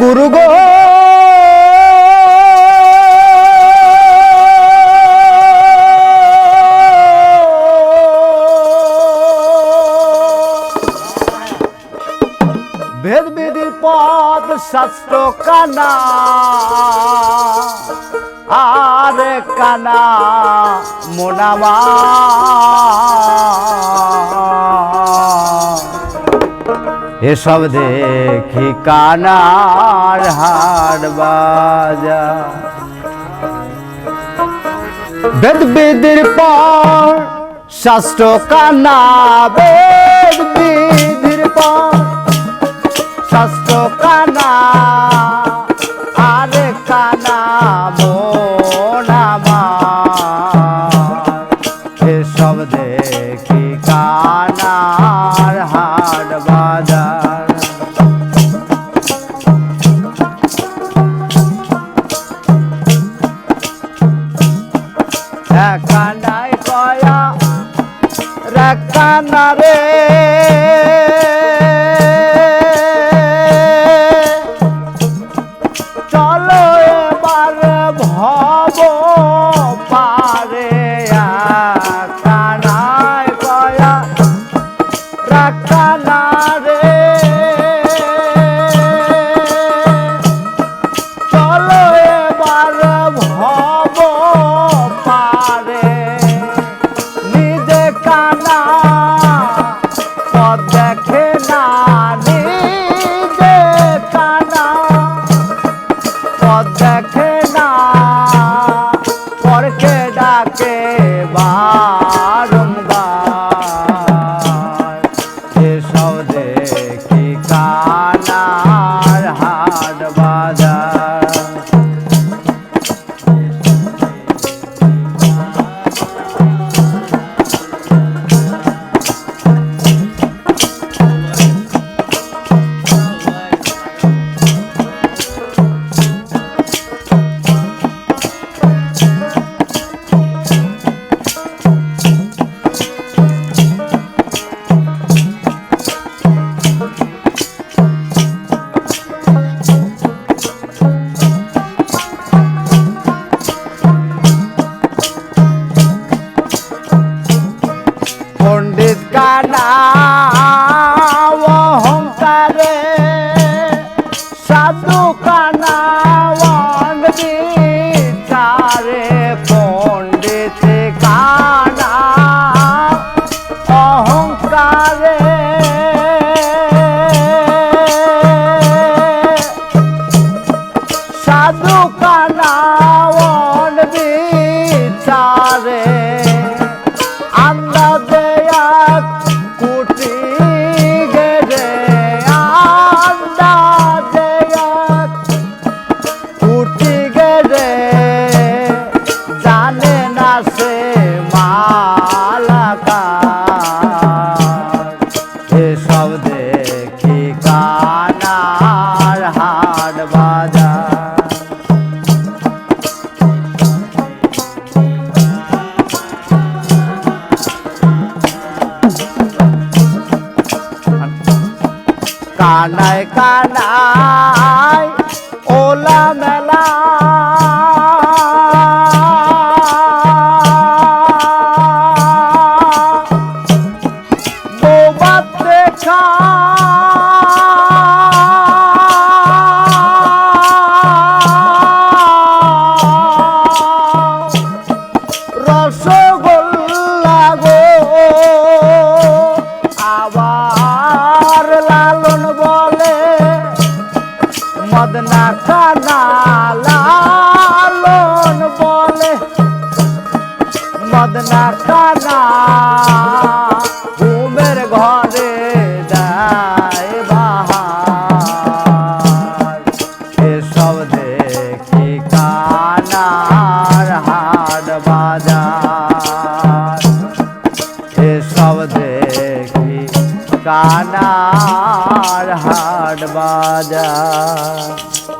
গুরু গো। ভেদ বিধির পথ শাস্ত্র কানা আরে কানা মোনামা। এসব দেখি কানার হার বাজা। বেদ বেদের পর, শাস্ত্র কানা বেদ বিধির পর, শাস্ত্র কানা কানায় কয়া রে কানা রে চলো এবার ভব পারে কানায় কয়া রে কানা রে চলো காணா এসব দেখি কানার হাট বাজার কানায় কানায় মদনা খানা লালন বলে। মদনা খানা দেখি কানার হাট বাজার এসব দেখি কানার হাট বাজার